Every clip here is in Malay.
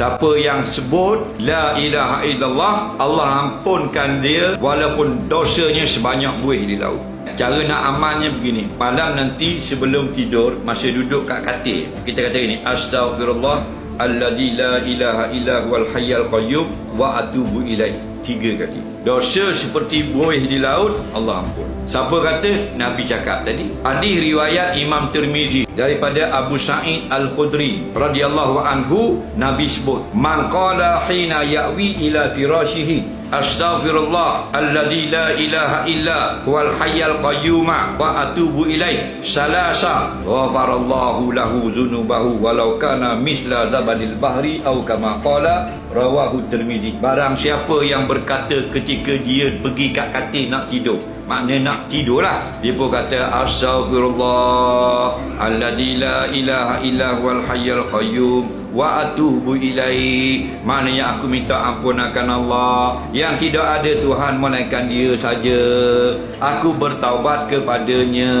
Siapa yang sebut La ilaha illallah Allah ampunkan dia Walaupun dosanya sebanyak buih di laut. Cara nak amalnya begini. Malam nanti sebelum tidur Masa duduk kat katil. Kita kata gini Astaghfirullah Alladhi la ilaha illa huwal hayyal qayyum Wa atubu ilaih. Tiga kali. Dosa seperti buih di laut Allah ampun. Siapa kata? Nabi cakap tadi. Hadis riwayat Imam Tirmizi Daripada Abu Sa'id Al-Khudri radhiyallahu anhu Nabi sebut Man qala hina ya'wi ila firashihi Astaghfirullah alladzi la ilaha illa huwal hayyal qayyum wa atubu ilaih salasa ghafarallahu lahu dzunubahu walau kana misla zabadil bahri au kama qala. Rawahu tirmizi. Barang siapa yang berkata ketika dia pergi kat katil nak tidur maknanya nak tidur lah dia pun kata astaghfirullah alladzi la ilaha huwal hayyal qayyum wa atubu ilai. Maknanya aku minta ampun akan Allah. Yang tidak ada Tuhan melainkan dia saja. Aku bertaubat kepadanya.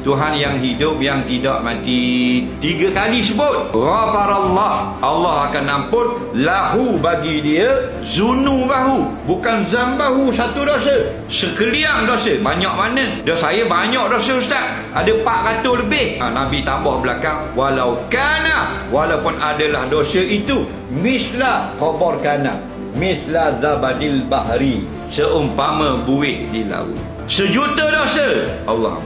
Tuhan yang hidup yang tidak mati. Tiga kali sebut ghafarallah. Allah akan ampun. Lahu bagi dia zunubahu bukan zambahu satu dosa. Sekalian dosa banyak mana? Dosa saya banyak dosa ustaz. Ada 400 lebih. Ha, Nabi tambah belakang walau kana walaupun adalah dosa itu. Misla khabar kana misla zabadil bahri. Seumpama buih di laut. Sejuta dosa. Allah